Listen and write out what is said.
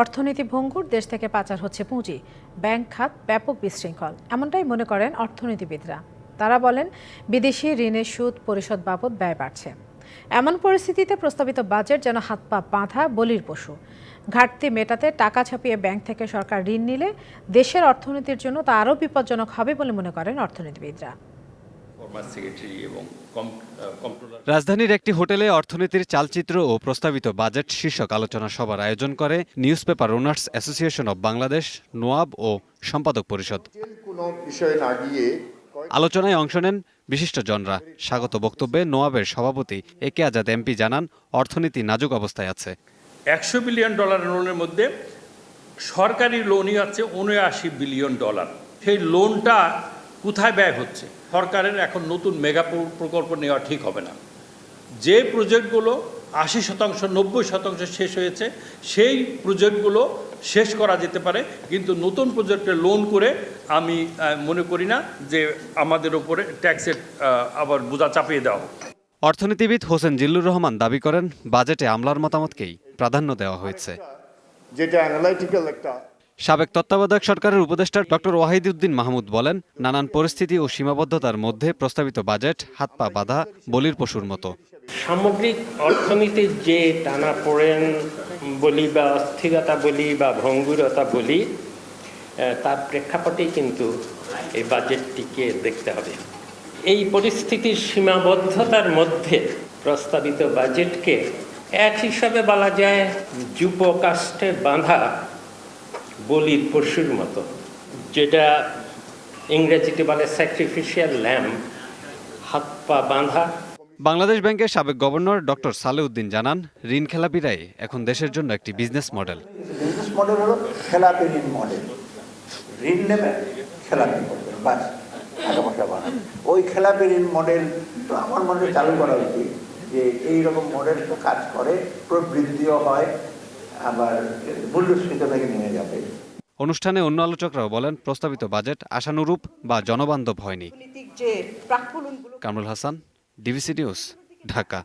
অর্থনীতি ভঙ্গুর, দেশ থেকে পাচার হচ্ছে পুঁজি। ব্যাংক খাত ব্যাপক বিশৃঙ্খল, এমনটাই মনে করেন অর্থনীতিবিদরা। তারা বলেন, বিদেশি ঋণের সুদ পরিশোধ বাবদ ব্যয় বাড়ছে। এমন পরিস্থিতিতে প্রস্তাবিত বাজেট যেন হাত পা বাঁধা বলির পশু। ঘাটতি মেটাতে টাকা ছাপিয়ে ব্যাংক থেকে সরকার ঋণ নিলে দেশের অর্থনীতির জন্য তা আরও বিপজ্জনক হবে বলে মনে করেন অর্থনীতিবিদরা। ফরমার সেক্রেটারি এবং রাজধানীর একটি হোটেলে অর্থনীতির চালচিত্র ও প্রস্তাবিত বাজেট শীর্ষক আলোচনা সভার আয়োজন করে news paper owners association of Bangladesh NOAB ও সম্পাদক পরিষদ। আলোচনায় অংশ নেন বিশিষ্টজনরা। স্বাগত বক্তব্যে নোয়াবের সভাপতি এ কে আজাদ এমপি জানান অর্থনীতি নাজুক অবস্থায় আছে। একশো বিলিয়ন ডলার লোনের মধ্যে সরকারি লোনই হচ্ছে উনআশি বিলিয়ন ডলার। সেই লোনটা কোথায় ব্যয় হচ্ছে? সরকারের এখন নতুন মেগা প্রকল্প নেওয়া ঠিক হবে না। যে প্রজেক্টগুলো আশি শতাংশ নব্বই শতাংশ শেষ হয়েছে সেই প্রজেক্টগুলো শেষ করা যেতে পারে। কিন্তু নতুন প্রজেক্টে লোন করে আমি মনে করি না যে আমাদের ওপরে ট্যাক্সের আবার বোঝা চাপিয়ে দেওয়া হোক। অর্থনীতিবিদ হোসেন জিল্লুর রহমান দাবি করেন বাজেটে আমলার মতামতকেই প্রাধান্য দেওয়া হয়েছে। যেটা অ্যানালাইটিক্যাল একটা সাবেক তত্ত্বাবধায়ক সরকারের উপদেষ্টা ডক্টর ওয়াহিদুদ্দিন মাহমুদ বলেন, নানান পরিস্থিতি ও সীমাবদ্ধতার মধ্যে প্রস্তাবিত বাজেট, হাত পা বাঁধা, বলির পশুর মতো। সামগ্রিক অর্থনীতির যে টানাপোড়েন বলি বা অস্থিরতা বলি বা ভঙ্গুরতা বলি তার প্রেক্ষাপটেই কিন্তু এই বাজেটটিকে দেখতে হবে। এই পরিস্থিতির সীমাবদ্ধতার মধ্যে প্রস্তাবিত বাজেটকে এক হিসাবে বলা যায় যুপকাষ্ঠে বাঁধা। বলির পশুর মতো যেটা ইংরেজিতে বলে স্যাক্রিফিশিয়াল ল্যাম্প হাত পা বাঁধা। বাংলাদেশ ব্যাংকের সাবেক গভর্নর ডক্টর সালেউদ্দিন জানান ঋণ খেলাপিরাই এখন দেশের জন্য একটি বিজনেস মডেল বিজনেস মডেল হলো খেলাপি ঋণ মডেল ঋণ নেবে খেলাপি করবেন বাস টাকা পয়সা বানান ওই খেলাপি ঋণ মডেল তো আমার মনে চালু করা উচিত যে এই রকম মডেল তো কাজ করে প্রবৃদ্ধিও হয় আবার মূল্যস্ফীতি থেকে নেমে যাবে। অনুষ্ঠানে অন্য আলোচকরাও বলেন প্রস্তাবিত বাজেট আশানুরূপ বা জনবান্ধব হয়নি। যে কামরুল হাসান ডিভিসি নিউজ ঢাকা।